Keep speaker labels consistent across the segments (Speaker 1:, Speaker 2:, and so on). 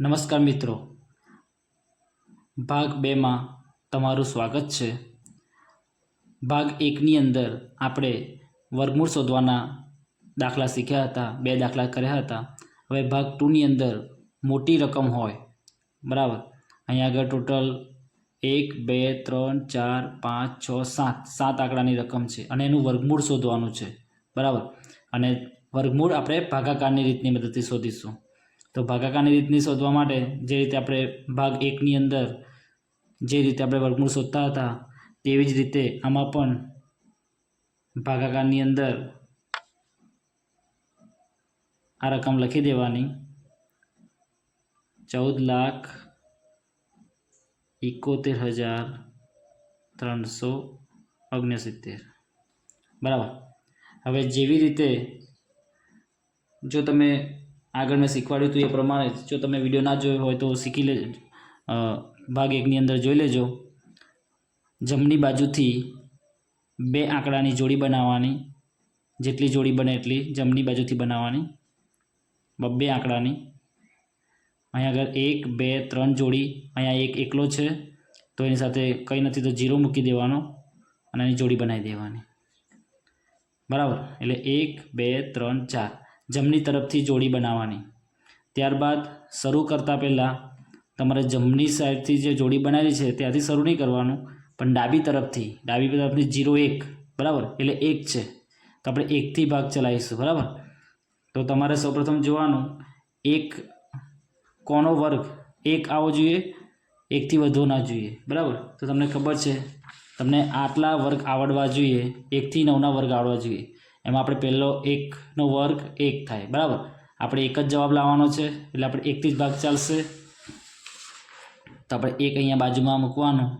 Speaker 1: નમસ્કાર મિત્રો. ભાગ બેમાં તમારું સ્વાગત છે. ભાગ એકની અંદર આપણે વર્ગમૂળ શોધવાના દાખલા શીખ્યા હતા, બે દાખલા કર્યા હતા. હવે ભાગ ટુની અંદર મોટી રકમ હોય, બરાબર? અહીંયા આગળ ટોટલ એક, બે, ત્રણ, ચાર, પાંચ, છ, સાત સાત આંકડાની રકમ છે અને એનું વર્ગમૂળ શોધવાનું છે, બરાબર? અને વર્ગમૂળ આપણે ભાગાકારની રીતની મદદથી શોધીશું. તો ભાગાકારની રીતની શોધવા માટે જે રીતે આપણે ભાગ એકની અંદર જે રીતે આપણે વર્ગમૂળ શોધતા હતા, તેવી જ રીતે આમાં પણ ભાગાકારની અંદર આ રકમ લખી દેવાની. ચૌદ લાખ એકોતેર હજાર ત્રણસો ઓગણસિત્તેર. બરાબર. હવે જેવી રીતે જો તમે આગળ મેં શીખવાડ્યું હતું એ પ્રમાણે જો. તમે વીડિયો ના જોયો હોય તો શીખી લે ભાગ એકની અંદર જોઈ લેજો. જમણી બાજુથી બે આંકડાની જોડી બનાવવાની. જેટલી જોડી બને એટલી જમણી બાજુથી બનાવવાની. બબ્બે આંકડાની. અહીંયા આગળ એક, બે, ત્રણ જોડી. અહીંયા એક એકલો છે, તો એની સાથે કંઈ નથી તો જીરો મૂકી દેવાનો અને એની જોડી બનાવી દેવાની. બરાબર? એટલે એક, બે, ત્રણ, ચાર. જમણી તરફથી જોડી બનાવવાની. ત્યારબાદ શરૂ કરતાં પહેલાં તમારે જમણી સાઈડથી જે જોડી બનાવેલી છે ત્યાંથી શરૂ નહીં કરવાનું, પણ ડાબી તરફથી. ડાબી તરફથી જીરો એક, બરાબર? એટલે એક છે. તો આપણે એકથી ભાગ ચલાવીશું, બરાબર? તો તમારે સૌપ્રથમ જોવાનું, એક કોનો વર્ગ? એક આવવો જોઈએ, એકથી વધુ ના જોઈએ, બરાબર? તો તમને ખબર છે, તમને આટલા વર્ગ આવડવા જોઈએ, એકથી નવના વર્ગ આવડવા જોઈએ. એમાં આપણે પહેલો એકનો વર્ગ એક થાય, બરાબર? આપણે એક જ જવાબ લાવવાનો છે, એટલે આપણે એકથી જ ભાગ ચાલશે. તો આપણે એક અહીંયા બાજુમાં મૂકવાનું,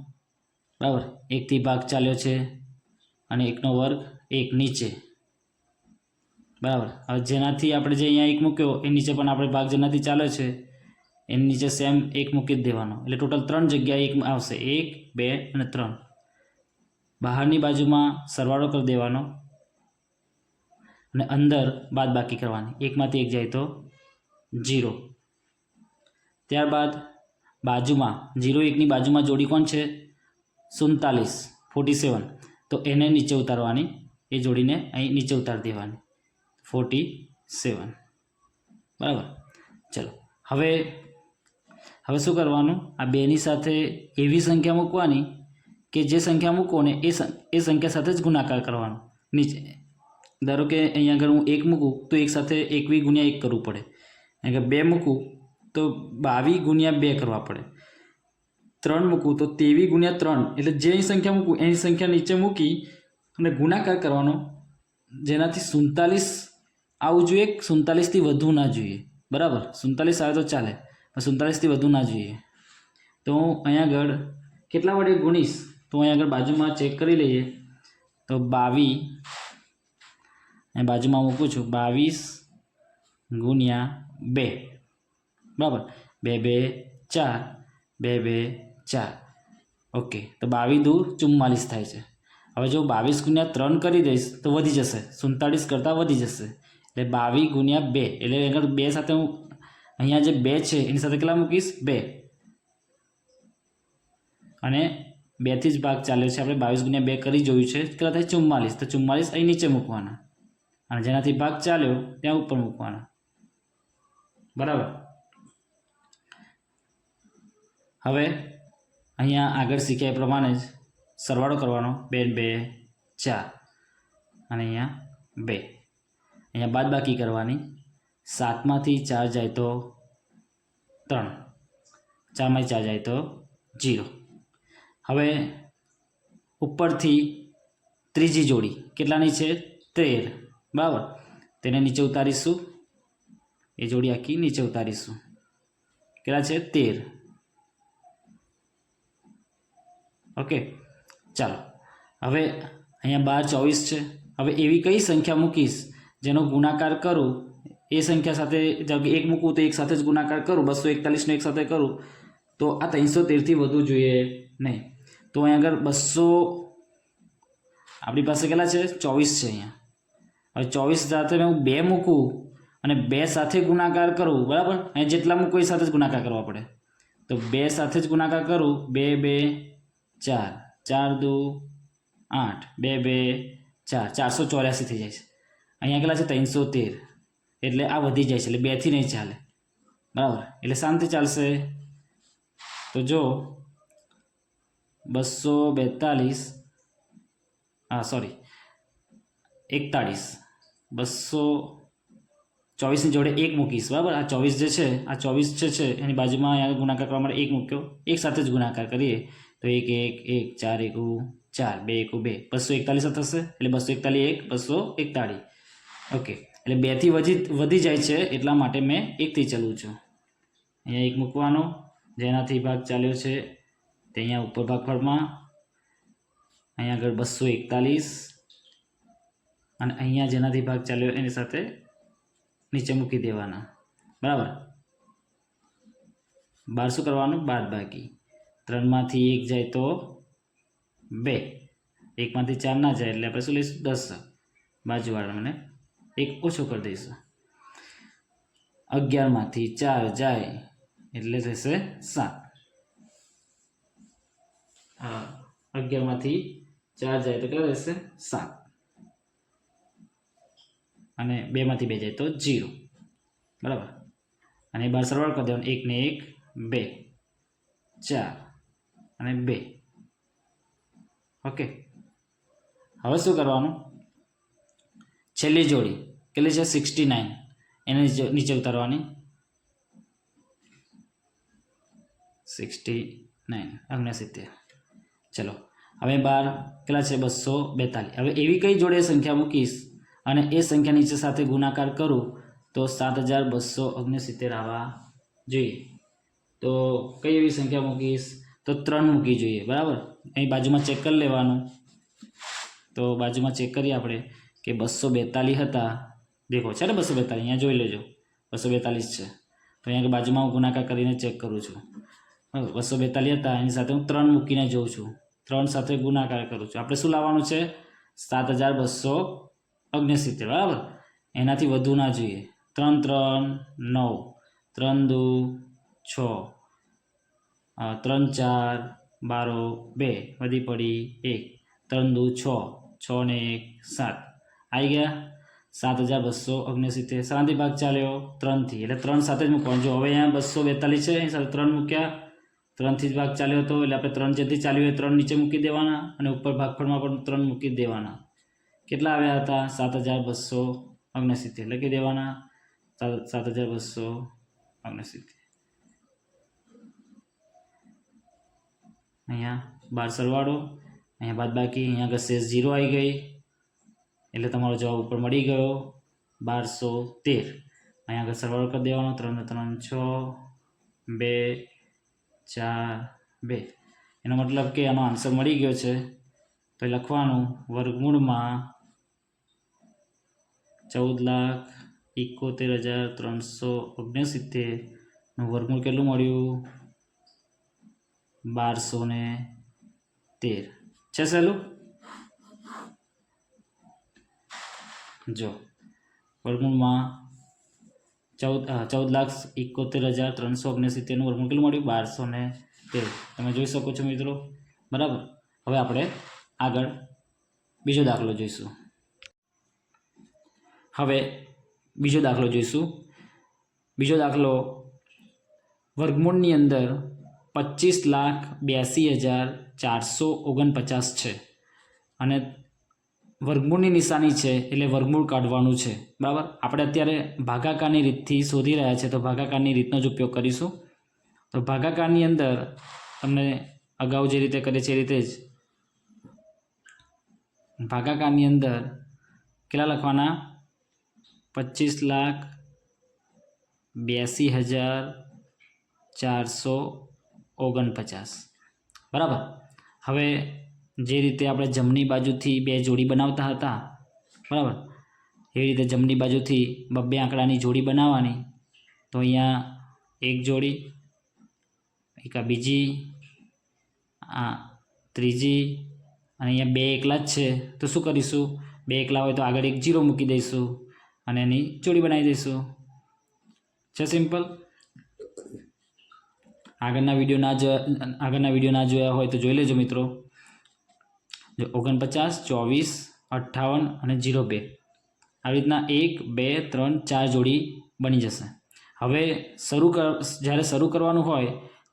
Speaker 1: બરાબર? એકથી ભાગ ચાલ્યો છે, અને એકનો વર્ગ એક નીચે, બરાબર? હવે જેનાથી આપણે જે અહીંયા એક મૂક્યો, એ નીચે પણ આપણે ભાગ જેનાથી ચાલે છે, એની નીચે સેમ એક મૂકી જ દેવાનો. એટલે ટોટલ ત્રણ જગ્યાએ એક આવશે, એક, બે, અને ત્રણ. બહારની બાજુમાં સરવાળો કરી દેવાનો. અને અંદર બાદ બાકી કરવાની. એકમાંથી એક જાય તો જીરો ત્યારબાદ બાજુમાં જીરો એકની બાજુમાં જોડી કોણ છે? સુડતાલીસ ફોર્ટી સેવન તો એને નીચે ઉતારવાની, એ જોડીને અહીં નીચે ઉતારી દેવાની. ફોર્ટી સેવન બરાબર? ચલો. હવે હવે શું કરવાનું? આ બેની સાથે એવી સંખ્યા મૂકવાની કે જે સંખ્યા મૂકો ને એ સંખ્યા સાથે જ ગુણાકાર કરવાનો. નીચે ધારો કે અહીંયા આગળ હું એક મૂકું, તો એક સાથે એકવી ગુણ્યા એક કરવું પડે. કારણ કે બે મૂકું, તો બાવી ગુણ્યા બે કરવા પડે. ત્રણ મૂકું, તો તેવી ગુણ્યા ત્રણ. એટલે જે સંખ્યા મૂકું, એની સંખ્યા નીચે મૂકી અને ગુણાકાર કરવાનો. જેનાથી સુડતાલીસ આવવું જોઈએ, સુડતાલીસથી વધુ ના જોઈએ. બરાબર? સુડતાલીસ આવે તો ચાલે, પણ સુડતાલીસથી વધુ ના જોઈએ. તો હું અહીંયા આગળ કેટલા વડે ગુણીશ? તો અહીંયા આગળ બાજુમાં ચેક કરી લઈએ. તો બાવીસ અહીં બાજુમાં મૂકું છું બાવીસ ગુણ્યા બે. બરાબર? બે બે, ચાર, બે બે, ચાર. ઓકે, તો બાવીસ દૂર ચુમ્માલીસ થાય છે. હવે જો બાવીસ ગુણ્યા ત્રણ કરી દઈશ તો વધી જશે. સુડતાળીસ કરતાં વધી જશે. એટલે બાવીસ ગુણ્યા બે. એટલે આગળ બે સાથે હું અહીંયા જે બે છે, એની સાથે કેટલા મૂકીશ? બે. અને બેથી જ ભાગ ચાલ્યો છે. આપણે બાવીસ ગુણ્યા બે કરી જોયું છે. કેટલા થાય? ચુમ્માલીસ. તો ચુમ્માલીસ અહીં નીચે મૂકવાના. અને જેનાથી ભાગ ચાલ્યો, ત્યાં ઉપર મૂકવાના. બરાબર? હવે અહીંયા આગળ શીખ્યા એ પ્રમાણે જ સરવાળો કરવાનો. બે બે, ચાર. અને અહીંયા બે. અહીંયા બાદ બાકી કરવાની. સાતમાંથી ચાર જાય તો ત્રણ. ચારમાંથી ચાર જાય તો જીરો. હવે ઉપરથી ત્રીજી જોડી. કેટલાની છે? તેર. બરાબર. તેને નીચે ઉતારીશું. એ જોડી આખી નીચે ઉતારીશું. કેટલા છે? તેર. ઓકે. ચાલો. હવે અહીંયા બાર ચોવીસ છે. હવે એવી કઈ સંખ્યા મૂકીશ જેનો ગુણાકાર કરું? એ સંખ્યા સાથે એક મૂકું તો એક સાથે જ ગુણાકાર કરું. બસો એકતાલીસનો એક સાથે કરું. તો આ ત્રણસો તેરથી વધુ જોઈએ નહીં. તો અહીંયા આગળ બસો આપણી પાસે કેટલા છે? ચોવીસ છે અહીંયા. હવે ચોવીસ સાથે હું બે મૂકું અને બે સાથે ગુણાકાર કરું, બરાબર? અહીંયા જેટલા મૂકું એ સાથે જ ગુણાકાર કરવા પડે. તો બે સાથે જ ગુણાકાર કરું, બે બે, ચાર. ચાર, દુ, આઠ. બે બે, ચાર. ચારસો ચોર્યાસી થઈ જાય છે. અહીંયા કેટલા છે? ત્રણસો તેર. એટલે આ વધી જાય છે. એટલે બેથી નહીં ચાલે. બરાબર? એટલે શાંતિ ચાલશે. તો જો, બસો બેતાલીસ, હા સોરી એકતાળીસ. બસો ચોવીસની જોડે એક મૂકીશ, બરાબર? આ ચોવીસ જે છે, આ ચોવીસ જે છે, એની બાજુમાં અહીંયા ગુણાકાર કરવા માટે એક મૂક્યો. એક સાથે જ ગુણાકાર કરીએ. તો એક એક એક, ચાર, એકુ ચાર, બે, એકુ બે. બસો એકતાલીસ થશે, એટલે બસો એકતાલીસ એક, બસો એકતાળીસ ઓકે. એટલે બેથી વધી વધી જાય છે, એટલા માટે મેં એકથી ચલું છું. અહીંયા એક મૂકવાનો, જેનાથી ભાગ ચાલ્યો છે, તે અહીંયા ઉપર ભાગ ફળમાં અહીંયા આગળ બસો એકતાલીસ અને અહીંયા જેનાથી ભાગ ચાલ્યો એની સાથે નીચે મૂકી દેવાના. બરાબર? બાર શું કરવાનું? બાદ બાકી ત્રણમાંથી એક જાય તો બે. એકમાંથી ચાર ના જાય એટલે આપણે શું લઈશું? દસ. બાજુવાળા મને એક ઓછો કરી દઈશું. અગિયારમાંથી ચાર જાય એટલે થશે સાત. અગિયારમાંથી ચાર જાય તો કેટલા રહેશે સાત. અને બેમાંથી બે જાય તો જીરો. બરાબર? અને એ બાર સરવાળો કરી દેવાનો. એકને એક, બે. ચાર અને બે. ઓકે? હવે શું કરવાનું? છેલ્લી જોડી. કેટલી છે? Sixty nine. એને નીચે- ઉતારવાની. Sixty nine. ઓગણસિત્તેર ચલો. હવે બાર કેટલા છે? બસો બેતાલીસ. હવે એવી કઈ જોડે સંખ્યા મૂકીશ અને એ સંખ્યા નીચે સાથે ગુણાકાર કરું, તો સાત હજાર બસો ઓગણસિત્તેર આવવા જોઈએ. તો કઈ એવી સંખ્યા મૂકીશ? તો ત્રણ મૂકી જોઈએ, બરાબર? અહીં બાજુમાં ચેક કરી લેવાનું. તો બાજુમાં ચેક કરીએ આપણે કે બસો બેતાલીસ હતા. દેખો, છે ને બસો બેતાલીસ? અહીંયા જોઈ લેજો. બસો બેતાલીસ છે. તો અહીંયા બાજુમાં હું ગુણાકાર કરીને ચેક કરું છું. બસો બેતાલીસ હતા. એની સાથે હું ત્રણ મૂકીને જોઉં છું. ત્રણ સાથે ગુણાકાર કરું છું. આપણે શું લાવવાનું છે? સાત હજાર બસો ઓગણસિત્તેર બરાબર? એનાથી વધુ ના જોઈએ. ત્રણ ત્રણ, નવ. ત્રણ, દુ, છ. ત્રણ, ચાર, બારો, બે. વધી પડી એક. ત્રણ, દુ, છ. છ ને એક, સાત. આવી ગયા? સાત હજાર બસો ઓગણસિત્તેર શાંતિ ભાગ ચાલ્યો ત્રણથી. એટલે ત્રણ સાથે જ મૂકવાનું. જો હવે અહીંયા બસો બેતાલીસ છે, એની સાથે ત્રણ મૂક્યા. ત્રણથી જ ભાગ ચાલ્યો હતો એટલે આપણે ત્રણ જેથી ચાલ્યું હોય ત્રણ નીચે મૂકી દેવાના અને ઉપર ભાગફળમાં પણ ત્રણ મૂકી દેવાના. કેટલા આવ્યા હતા? સાત હજાર બસો ઓગણસિત્તેર. લખી દેવાના. સાત હજાર બસો ઓગણસિત્તેર. અહીંયા બાર સરવાળો. અહીંયા બાદ બાકી અહીંયા આગળ શેષ ઝીરો આવી ગઈ. એટલે તમારો જવાબ ઉપર મળી ગયો બારસો તેર. અહીંયા આગળ સરવાળો કરી દેવાનો. ત્રણ ત્રણ છ, બે, ચાર, બે. એનો મતલબ કે આનો આન્સર મળી ગયો છે. તો લખવાનું વર્ગમૂળમાં ચૌદ લાખ એકોતેર હજાર ત્રણસો ઓગણસિત્તેરનું વર્ગમૂળ કેટલું મળ્યું? બારસો ને તેર. છે સહેલું? જો, વર્ગમૂળમાં ચૌદ ચૌદ લાખ એકોતેર હજાર ત્રણસો ઓગણસિત્તેરનું વર્ગમૂળ કેટલું મળ્યું? બારસો ને તેર. તમે જોઈ શકો છો મિત્રો. બરાબર? હવે આપણે આગળ બીજો દાખલો જોઈશું. હવે બીજો દાખલો જોઈશું. બીજો દાખલો, વર્ગમૂળની અંદર પચીસ લાખ બ્યાસી હજાર ચારસો ઓગણપચાસ છે. અને વર્ગમૂળની નિશાની છે એટલે વર્ગમૂળ કાઢવાનું છે. બરાબર? આપણે અત્યારે ભાગાકારની રીતથી શોધી રહ્યા છે, તો ભાગાકારની રીતનો જ ઉપયોગ કરીશું. તો ભાગાકારની અંદર તમને અગાઉ જે રીતે કરે છે એ રીતે જ ભાગાકારની અંદર કેટલા લખવાના? પચીસ લાખ બ્યાસી હજાર ચારસો ઓગણપચાસ. બરાબર? હવે જે રીતે આપણે જમણી બાજુથી બે જોડી બનાવતા હતા, બરાબર? એ રીતે જમણી બાજુથી બબ્બે આંકડાની જોડી બનાવવાની. તો અહીંયા એક જોડી, એક આ બીજી, આ ત્રીજી, અને અહીંયા બે એકલા જ છે. તો શું કરીશું? બે એકલા હોય તો આગળ એક જીરો મૂકી દઈશું. અને એની જોડી બનાવી દઈશું. છે સિમ્પલ? આગળના વીડિયો ના જોયા, આગળના વીડિયો ના જોયા હોય તો જોઈ લેજો મિત્રો. જો ઓગણપચાસ, ચોવીસ, અઠ્ઠાવન અને જીરો બે. આવી રીતના એક, બે, ત્રણ, ચાર જોડી બની જશે. હવે શરૂ કર, જ્યારે શરૂ કરવાનું હોય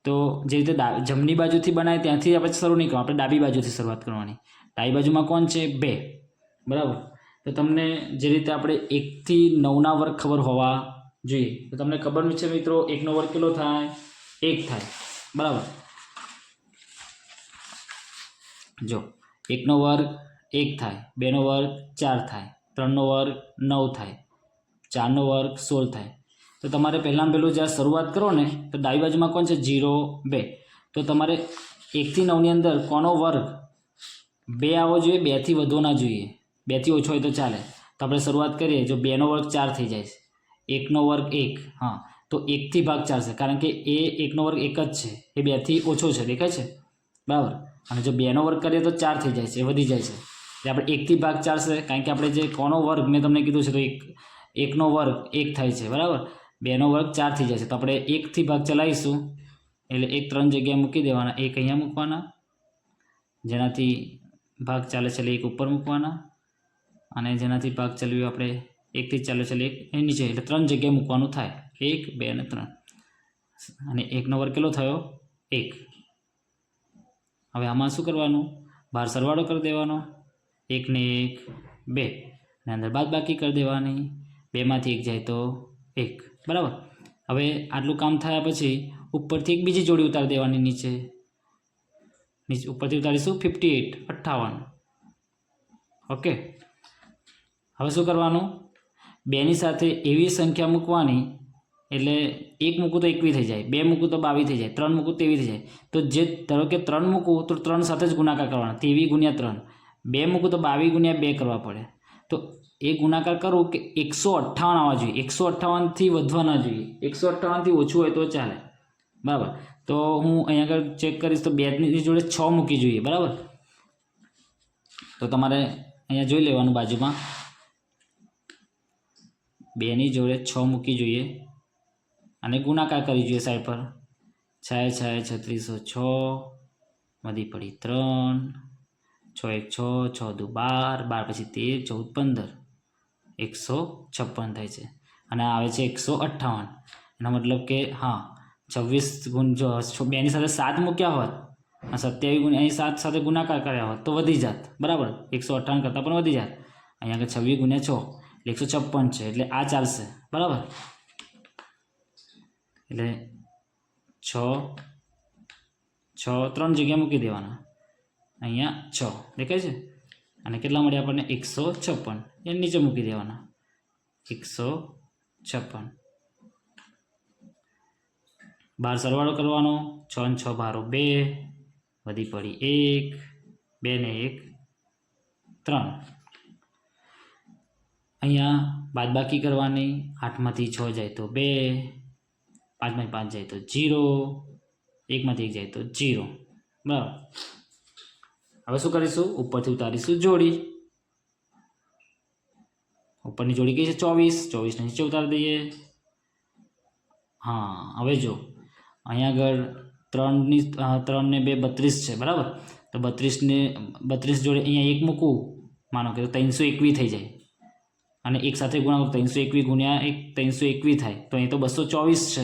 Speaker 1: તો જે રીતે જમણી બાજુથી બનાવે ત્યાંથી આપણે શરૂ નહીં કરવાનું, આપણે ડાબી બાજુથી શરૂઆત કરવાની. ડાબી બાજુમાં કોણ છે? બે. બરાબર? તો તમને જે રીતે આપણે એકથી નવના વર્ગ ખબર હોવા જોઈએ. તો તમને ખબર છે મિત્રો, એકનો વર્ગ કેટલો થાય? એક થાય. બરાબર? જો, એકનો વર્ગ એક થાય, બેનો વર્ગ ચાર થાય, ત્રણનો વર્ગ નવ થાય, ચારનો વર્ગ સોળ થાય. તો તમારે પહેલાં પહેલું જ્યારે શરૂઆત કરો ને, તો ડાબી બાજુમાં કોણ છે? જીરો બે. તો તમારે એકથી નવની અંદર કોનો વર્ગ બે આવવો જોઈએ, બેથી વધવો ના જોઈએ? બેથી ઓછો હોય તો ચાલે. તો આપણે શરૂઆત કરીએ, જો બેનો વર્ગ ચાર થઈ જાય છે. એકનો વર્ગ એક, હા. તો એકથી ભાગ ચાલશે કારણ કે એ એકનો વર્ગ એક જ છે. એ બેથી ઓછો છે, દેખાય છે? બરાબર. અને જો બેનો વર્ગ કરીએ તો ચાર થઈ જાય છે, એ વધી જાય છે. એટલે આપણે એકથી ભાગ ચાલશે કારણ કે આપણે જે કોનો વર્ગ મેં તમને કીધું છે, તો એક, એકનો વર્ગ એક થાય છે, બરાબર? બેનો વર્ગ ચાર થઈ જાય છે. તો આપણે એકથી ભાગ ચલાવીશું. એટલે એક ત્રણ જગ્યાએ મૂકી દેવાના, એક અહીંયા મૂકવાના. જેનાથી ભાગ ચાલે છે, એટલે એક ઉપર મૂકવાના. અને જેનાથી ભાગ ચલાવ્યું આપણે એકથી ચાલે છે એક એ નીચે એટલે ત્રણ જગ્યાએ મૂકવાનું થાય. એક, બે અને ત્રણ. અને એકનો વર્ગ કેટલો થયો? એક. હવે આમાં શું કરવાનું? બહાર સરવાળો કરી દેવાનો. એકને એક, બે. અને અંદર બાદ બાકી કરી દેવાની. બેમાંથી એક જાય તો એક. બરાબર? હવે આટલું કામ થયા પછી ઉપરથી એક બીજી જોડી ઉતારી દેવાની નીચે. નીચે ઉપરથી ઉતારીશું ફિફ્ટી એટ અઠ્ઠાવન. ઓકે? હવે શું કરવાનું? બેની સાથે એવી સંખ્યા મૂકવાની, એટલે એક મૂકું તો એકવી થઈ જાય, બે મૂકું તો બાવી થઈ જાય, ત્રણ મૂકું તેવી થઈ જાય. તો જે ધારો કે ત્રણ મૂકું તો ત્રણ સાથે જ ગુણાકાર કરવાના, તેવી ગુણ્યા ત્રણ. બે મૂકું તો બાવી ગુણ્યા બે કરવા પડે. તો એ ગુણાકાર કરું કે એકસો અઠ્ઠાવન આવવા જોઈએ. એકસો અઠ્ઠાવનથી વધવા ના જોઈએ. એકસો અઠ્ઠાવનથી ઓછું હોય તો ચાલે. બરાબર? તો હું અહીંયા આગળ ચેક કરીશ તો બેની જોડે છ મૂકી જોઈએ. બરાબર? તો તમારે અહીંયા જોઈ લેવાનું બાજુમાં. બેની જોડે છ મૂકી જોઈએ. અને ગુણાકાર કરી જોઈએ સાહેબ પર. છાય છાય, છત્રીસો છ મધી પડી ત્રણ, છ એક છ છ દુ બાર બાર પછી તેર, ચૌદ પંદર. એકસો છપ્પન થાય છે. અને આવે છે એકસો અઠ્ઠાવન. એનો મતલબ કે હા, છવ્વીસ ગુણ જો બેની સાથે સાત મૂક્યા હોત, અને સત્યાવીસ ગુણ અહીં સાત સાથે ગુણાકાર કર્યા હોત, તો વધી જાત. બરાબર? એકસો અઠ્ઠાવન કરતાં પણ વધી જાત. અહીંયા આગળ છવ્વીસ ગુણ્યા છ. એકસો છપ્પન છે, એટલે આ ચાલશે. બરાબર? એટલે છ છ, ત્રણ જગ્યા મૂકી દેવાના. અહીંયા છ. દેખાય છે? અને કેટલા મળ્યા આપણને? એકસો છપ્પન. એ નીચે મૂકી દેવાના. એકસો છપ્પન. બાર સરવાળો કરવાનો. છ ને છ બારો બે. વધી પડી એક. બે ને એક. ત્રણ. અહીંયા બાદબાકી કરવાની આઠમાંથી છ જાય તો બે, પાંચમાંથી પાંચ જાય તો જીરો, એકમાંથી એક જાય તો જીરો. બરાબર. હવે શું કરીશું? ઉપરથી ઉતારીશું જોડી. ઉપરની જોડી કઈ છે? ચોવીસ. ચોવીસને નીચે ઉતારી દઈએ. હા, હવે જો. અહીંયા આગળ ત્રણની ત્રણને બે બત્રીસ છે, બરાબર? તો બત્રીસને, બત્રીસ જોડે અહીંયા એક મૂકવું. માનો કે ત્રણસો એકવી થઈ જાય. અને એક સાથે ગુણાકાર ત્રણસો એકવીસ ગુણ્યા એક ત્રણસો એકવીસ થાય. તો અહીં તો બસો ચોવીસ છે.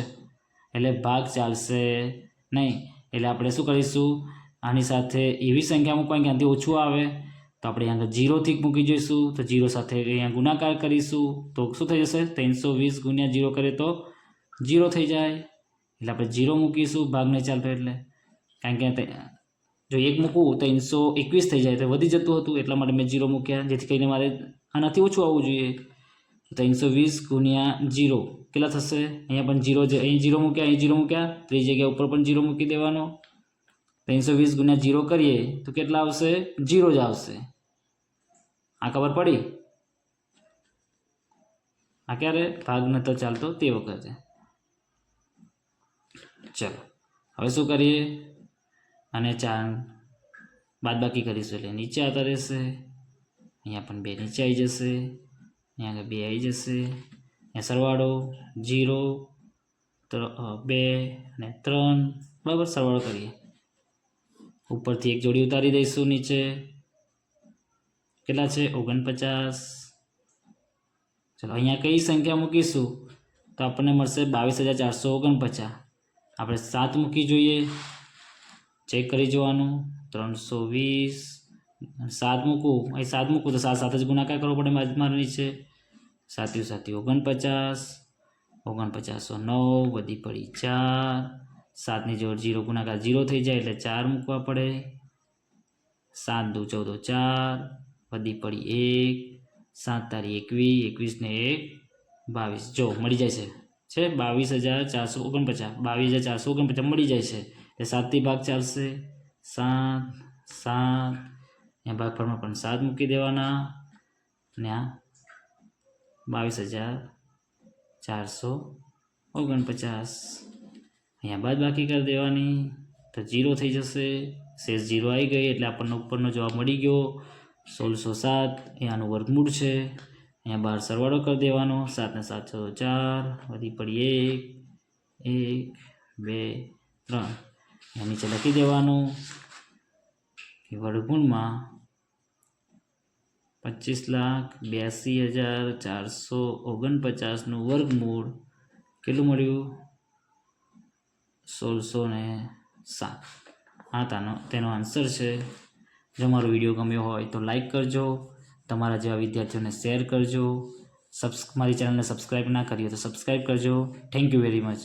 Speaker 1: એટલે ભાગ ચાલશે નહીં. એટલે આપણે શું કરીશું? આની સાથે એવી સંખ્યા મૂકવાની ક્યાંથી ઓછું આવે. તો આપણે અહીંયા જીરોથી મૂકી જઈશું. તો જીરો સાથે અહીંયા ગુણાકાર કરીશું. તો શું થઈ જશે? ત્રણસો વીસ ગુણ્યા જીરો કરીએ તો જીરો થઈ જાય. એટલે આપણે જીરો મૂકીશું ભાગ નહીં ચાલતો એટલે. કારણ કે જો એક મૂકવું ત્રણસો એકવીસ થઈ જાય. તો વધી જતું હતું. એટલા માટે મેં જીરો મૂક્યા. જેથી કરીને મારે આનાથી ઓછું આવવું જોઈએ. ત્રણસો વીસ ગુણ્યા જીરો કેટલા થશે? અહીંયા પણ જીરો છે. અહીં જીરો મૂક્યા, અહીં જીરો મૂક્યા. ત્રીજી જગ્યા ઉપર પણ જીરો મૂકી દેવાનો. ત્રણસો વીસ ગુણ્યા જીરો કરીએ તો કેટલા આવશે? જીરો જ આવશે. આ ખબર પડી? આ ક્યારે? ભાગ નતો ચાલતો તે વખતે. ચલો, હવે શું કરીએ? અને ચાર બાદબાકી કરીશું એટલે નીચે આવતા રહેશે. અહીંયા પણ બે નીચે આવી જશે, અહીંયા આગળ બે આવી જશે, અહીંયા સરવાળો જીરો બે અને ત્રણ, બરાબર સરવાળો કરીએ. ઉપરથી એક જોડી ઉતારી દઈશું નીચે. કેટલા છે? ઓગણપચાસ. ચલો, અહીંયા કઈ સંખ્યા મૂકીશું? તો આપણને મળશે બાવીસ હજાર ચારસો ઓગણપચાસ. આપણે સાત મૂકી જોઈએ. ચેક કરી જોવાનું. ત્રણસો વીસ. સાત મૂકું અહીં સાત મૂકું તો સાત સાત જ ગુણાકાર કરવો પડે મારે છે. સાત્યું સાત્યું ઓગણપચાસ, ઓગણપચાસો નવ, વધી પડી ચાર, સાતની જોડ જીરો, ગુણાકાર જીરો થઈ જાય એટલે ચાર મૂકવા પડે. સાત દુ ચૌદો ચાર, વધી પડી એક, સાત તારી એકવીસ એકવીસને એક, બાવીસ. જો, મળી જાય છે. છે, બાવીસ હજાર ચારસો ઓગણપચાસ, બાવીસ હજાર ચારસો ઓગણપચાસ મળી જાય છે. એટલે સાતથી ભાગ ચાલશે. સાત સાત અહીંયા ભાગફળમાં પણ સાત મૂકી દેવાના અને આ બાવીસ હજાર ચારસો ઓગણપચાસ. અહીંયા બાદ બાકી કરી દેવાની. તો જીરો થઈ જશે. શેષ જીરો આવી ગઈ એટલે આપણને ઉપરનો જવાબ મળી ગયો સોળસો સાત. આનું વર્ગમૂળ છે. અહીંયા બહાર સરવાળો કરી દેવાનો. સાતને સાત છ ચાર. વધી પડી એક એક, બે, ત્રણ. અહીંયા નીચે લખી દેવાનું વર્ગમૂળમાં પચીસ લાખ, બ્યાસી હજાર, ચારસો ઓગણપચાસનું વર્ગમૂળ. કેટલું મળ્યું? સોળસો ને સાત. આ તાનો, તેનો આન્સર છે. જો મારો વીડિયો ગમ્યો હોય તો લાઈક કરજો. તમારા જેવા વિદ્યાર્થીઓને શેર કરજો. સબ્સ મારી ચેનલને સબસ્ક્રાઈબ ના કરી હોય તો સબસ્ક્રાઈબ કરજો. Thank you very much